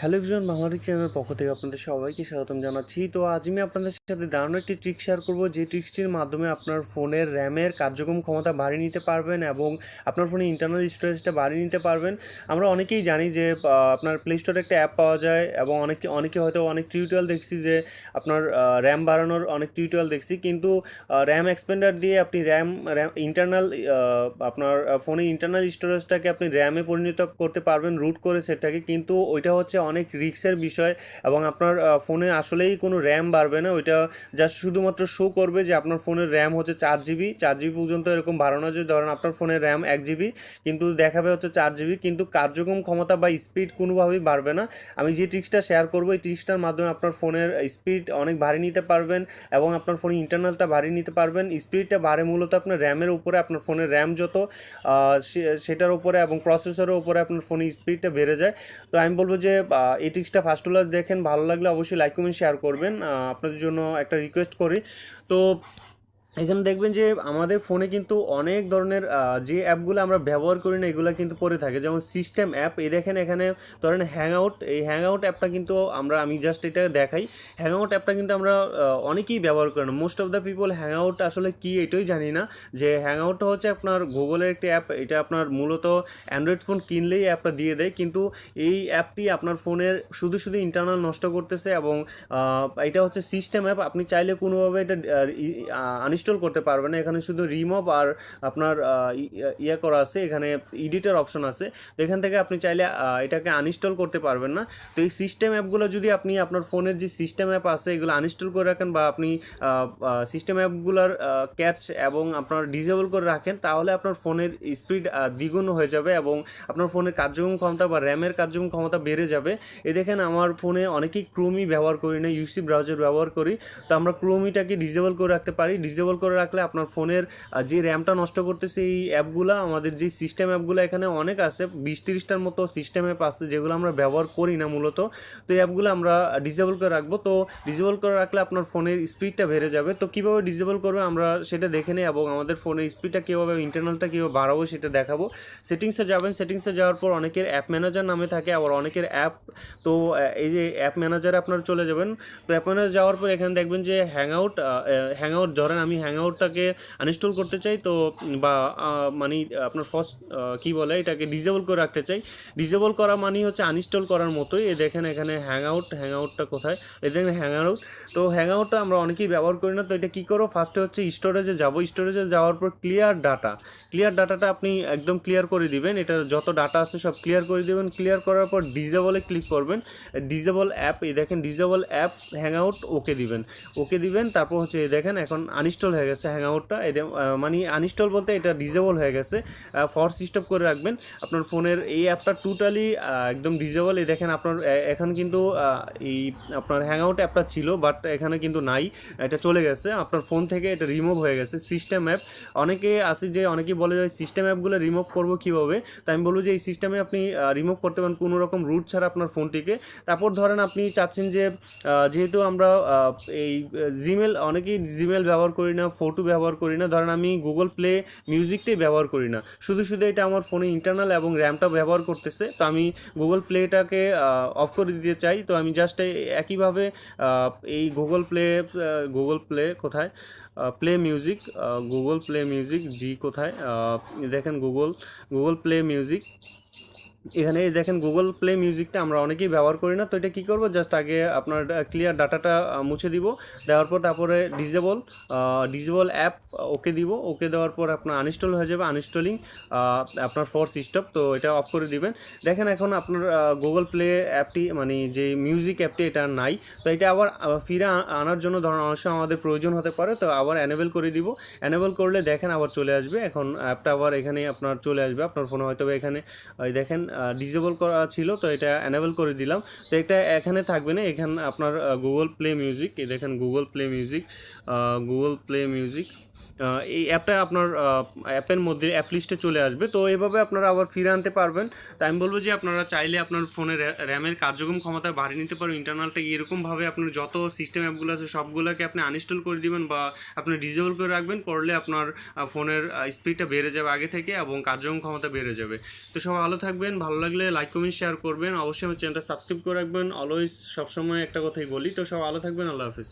Hello everyone Bangladesh চ্যানেলের পক্ষ থেকে আপনাদের সবাইকে স্বাগতম জানাচ্ছি। তো আজ আমি আপনাদের সাথে দারুণ একটি ট্রিক শেয়ার করব, যে ট্রিক্সটির মাধ্যমে আপনার ফোনের র্যামের কার্যক্রম ক্ষমতা বাড়িয়ে নিতে পারবেন এবং আপনার ফোনে ইন্টারনাল স্টোরেজটা বাড়িয়ে নিতে পারবেন। আমরা অনেকেই জানি যে আপনার প্লে স্টোরে একটা অ্যাপ পাওয়া যায় এবং অনেকে অনেকে হয়তো অনেক টিউটোরিয়াল দেখছি যে, আপনার র্যাম বাড়ানোর অনেক টিউটোরিয়াল দেখছি। কিন্তু র্যাম এক্সপেন্ডার দিয়ে আপনি র্যাম র্যাম ইন্টারনাল আপনার ফোনে ইন্টারনাল স্টোরেজটাকে আপনি র্যামে পরিণত করতে পারবেন রুট করে সেটাকে। কিন্তু ওইটা হচ্ছে অনেক রিস্কের বিষয় এবং আপনার ফোনে আসলেই কোনো র্যাম বাড়বে না। ওইটা জাস্ট শুধুমাত্র শো করবে যে আপনার ফোনের র্যাম হচ্ছে চার জিবি। চার জিবি পর্যন্ত এরকম বাড়ানো যায়। ধরেন আপনার ফোনের র্যাম এক জিবি, কিন্তু দেখাবে হচ্ছে চার জিবি, কিন্তু কার্যক্রম ক্ষমতা বা স্পিড কোনোভাবেই বাড়বে না। আমি যে ট্রিক্সটা শেয়ার করব, এই ট্রিক্সটার মাধ্যমে আপনার ফোনের স্পিড অনেক ভারী নিতে পারবেন এবং আপনার ফোনে ইন্টারনালটা ভারী নিতে পারবেন। স্পিডটা বাড়ে মূলত আপনার র্যামের উপরে। আপনার ফোনের র্যাম যত সেটার উপরে এবং প্রসেসরের উপরে আপনার ফোনের স্পিডটা বেড়ে যায়। তো আমি বলব যে এই ট্রিক্সটা ফার্স্ট দেখেন, ভালো লাগলে অবশ্যই লাইক কমেন্ট শেয়ার করবেন। আপনাদের জন্য একটা রিকোয়েস্ট করি। তো এখানে দেখবেন যে আমাদের ফোনে কিন্তু অনেক ধরনের যে অ্যাপগুলো আমরা ব্যবহার করি না, এগুলো কিন্তু পড়ে থাকে। যেমন সিস্টেম অ্যাপ এই দেখেন এখানে ধরেন হ্যাং আউট এই হ্যাং আউট অ্যাপটা কিন্তু আমরা, আমি জাস্ট এটা দেখাই। হ্যাং আউট অ্যাপটা কিন্তু আমরা অনেকেই ব্যবহার করি না। Most of the people hang out আসলে কী এটাই জানি না। যে হ্যাং আউটটা হচ্ছে আপনার গুগলের একটি অ্যাপ এটা আপনার মূলত অ্যান্ড্রয়েড ফোন কিনলেই অ্যাপটা দিয়ে দেয়। কিন্তু এই অ্যাপটি আপনার ফোনের শুধু শুধু ইন্টারনাল নষ্ট করতেছে এবং এটা হচ্ছে সিস্টেম অ্যাপ আপনি চাইলে কোনোভাবে এটা আনইনস্টল করতে পারবেন না। এখানে শুধু রিমুভ আর আপনার ইয়ে করা আছে। এখানে এডিটার অপশন আছে। তো এখান থেকে আপনি চাইলে এটাকে আনইনস্টল করতে পারবেন না। তো এই সিস্টেম অ্যাপগুলো যদি আপনি আপনার ফোনের যে সিস্টেম অ্যাপ আছে, এগুলো আনইনস্টল করে রাখেন বা আপনি সিস্টেম অ্যাপগুলোর ক্যাচ এবং আপনার ডিজেবল করে রাখেন, তাহলে আপনার ফোনের স্পিড দ্বিগুণ হয়ে যাবে এবং আপনার ফোনের কার্যক্রম ক্ষমতা বা র্যামের কার্যক্রম ক্ষমতা বেড়ে যাবে। এ দেখেন, আমার ফোনে অনেকেই ক্রোমি ব্যবহার করি না ইউসি ব্রাউজার ব্যবহার করি। তো আমরা ক্রোমিটাকে ডিজেবল করে রাখতে পারি। ডিজেবল করে রাখলে আপনার ফোনের যে র্যামটা নষ্ট করতেছে এই অ্যাপগুলো, আমাদের যে সিস্টেম অ্যাপগুলো এখানে অনেক আছে, বিশ তিরিশটার মতো সিস্টেম অ্যাপ আছে যেগুলো আমরা ব্যবহার করি না মূলত। তো এই অ্যাপগুলো আমরা ডিজেবল করে রাখব। তো ডিজেবল করে রাখলে আপনার ফোনের স্পিডটা বেড়ে যাবে। তো কীভাবে ডিজেবল করবে আমরা সেটা দেখে নিই এবং আমাদের ফোনের স্পিডটা কীভাবে ইন্টারনালটা কীভাবে বাড়াবো সেটা দেখাবো। সেটিংসে যাবেন। সেটিংসে যাওয়ার পর অনেকের অ্যাপ ম্যানেজার নামে থাকে, আবার অনেকের অ্যাপ তো এই যে অ্যাপ ম্যানেজারে আপনারা চলে যাবেন। তো অ্যাপ ম্যানেজার যাওয়ার পর এখানে দেখবেন যে হ্যাং আউট হ্যাং আউট ধরেন আমি হ্যাং আউটটাকে আনইনস্টল করতে চাই, তো বা মানে আপনার ফার্স্ট কী বলে, এটাকে ডিজেবল করে রাখতে চাই। ডিজেবল করা মানে হচ্ছে আনইনস্টল করার মতোই। এ দেখেন এখানে হ্যাং আউট হ্যাং আউটটা কোথায়? এ দেখেন হ্যাং আউট তো হ্যাং আউটটা আমরা অনেকেই ব্যবহার করি না, তো এটা কী করো ফার্স্টে হচ্ছে স্টোরেজে যাব। স্টোরেজে যাওয়ার পর ক্লিয়ার ডাটা ক্লিয়ার ডাটাটা আপনি একদম ক্লিয়ার করে দিবেন। এটা যত ডাটা আছে সব ক্লিয়ার করে দিবেন। ক্লিয়ার করার পর ডিজেবলে ক্লিক করবেন। ডিজেবল অ্যাপ এই দেখেন disable app hang out okay দিবেন। ওকে দিবেন, তারপর হচ্ছে দেখেন এখন আনইনস্টল হয়ে গেছে হ্যাং আউটটা এদের মানে আনইনস্টল বলতে এটা ডিজেবল হয়ে গেছে। ফর সিস্টেম করে রাখবেন। আপনার ফোনের এই অ্যাপটা টোটালি একদম ডিজেবল এই দেখেন আপনার এখন কিন্তু এই আপনার হ্যাং আউট অ্যাপটা ছিল বাট এখানে কিন্তু নাই। এটা চলে গেছে। আপনার ফোন থেকে এটা রিমুভ হয়ে গেছে। সিস্টেম অ্যাপ অনেকে আছে যে, অনেকেই বলে যে সিস্টেম অ্যাপগুলো রিমুভ করব কীভাবে? তাই আমি বলব যে, এই সিস্টেমে আপনি রিমুভ করতে পারেন কোনো রকম রুট ছাড়া আপনার ফোনটিকে তারপর ধরেন আপনি চাচ্ছেন যে যেহেতু আমরা এই জিমেল অনেকেই জিমেল ব্যবহার করি না। ফটো ব্যবহার করি না। ধরেন আমি গুগল প্লে মিউজিকটাই ব্যবহার করি না। শুধু শুধু এটা আমার ফোনে ইন্টারনাল এবং র্যামটা ব্যবহার করতেছে। তো আমি গুগল প্লেটাকে অফ করে দিতে চাই। তো আমি জাস্ট একইভাবে এই গুগল প্লে গুগল প্লে কোথায়? Play music Google play music জি কোথায়? দেখেন গুগল গুগল প্লে মিউজিক এখানে এই দেখেন গুগল প্লে মিউজিকটা আমরা অনেকেই ব্যবহার করি না, তো এটা কী করব? জাস্ট আগে আপনার ক্লিয়ার ডাটাটা মুছে দিব, দেওয়ার পর তারপরে ডিজেবল ডিজেবল অ্যাপ ওকে দিব, ওকে দেওয়ার পর আপনার আনইনস্টল হয়ে যাবে আনইনস্টলিং আপনার ফোর্স স্টপ তো এটা অফ করে দিবেন। দেখেন এখন আপনার গুগল প্লে অ্যাপটি মানে যে মিউজিক অ্যাপটি এটা নাই, তো এটা আবার ফিরে আনার জন্য ধরুন অনেক আমাদের প্রয়োজন হতে পারে, তো আবার অ্যানেবল করে দিব। অ্যানেবল করলে দেখেন আবার চলে আসবে, এখন অ্যাপটা আবার এখানে আপনার চলে আসবে, আপনার ফোনে হয়তো এখানে দেখেন ডিসেবল করা ছিল, তো এটা অ্যানেবল করে দিলাম। তো এটা এখানে থাকবে না, এখানে আপনার গুগল প্লে মিউজিক দেখেন Google play music Google play music এই অ্যাপটা আপনার অ্যাপের মধ্যে, অ্যাপ লিস্টে চলে আসবে। তো এভাবে আপনারা আবার ফিরে আনতে পারবেন। তাই আমি বলব যে আপনারা চাইলে আপনার ফোনের র্যামের কার্যক্রম ক্ষমতা বাড়িয়ে নিতে পারবেন ইন্টারনালটা এরকমভাবে আপনার যত সিস্টেম অ্যাপগুলো আছে, সবগুলোকে আপনি আনইনস্টল করে দিবেন বা আপনি ডিজেবল করে রাখবেন। করলে আপনার ফোনের স্পিডটা বেড়ে যাবে আগে থেকে এবং কার্যক্রম ক্ষমতা বেড়ে যাবে। তো সব ভালো থাকবেন। ভালো লাগলে লাইক কমেন্ট শেয়ার করবেন। অবশ্যই আমার চ্যানেলটা সাবস্ক্রাইব করে রাখবেন। অলওয়েজ সবসময় একটা কথাই বলি। তো সব ভালো থাকবেন। আল্লাহ হাফিজ।